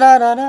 রা রা রা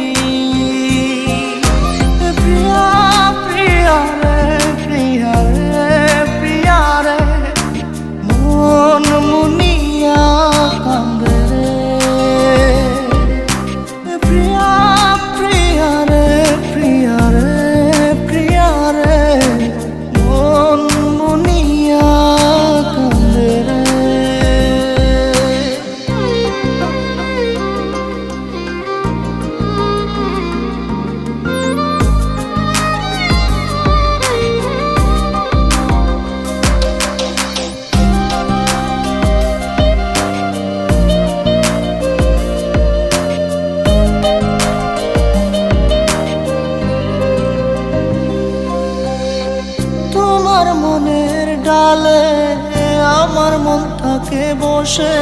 থাকে বসে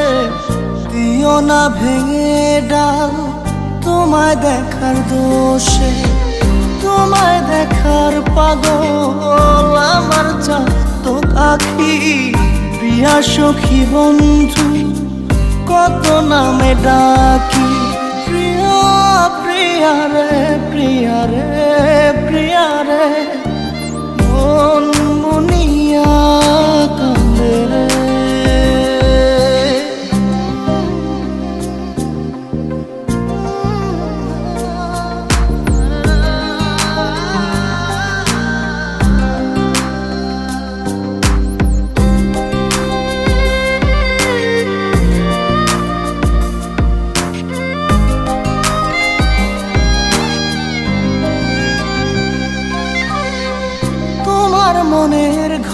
দিও না ভেঙে ডাল। তোমায় দেখার দোষে, তোমায় দেখার পাগল। আমার তো আখি প্রিয়া সখী বন্ধু, কত নামে ডাকি। প্রিয়া প্রিয়া রে প্রিয়া রে প্রিয়া রে, মন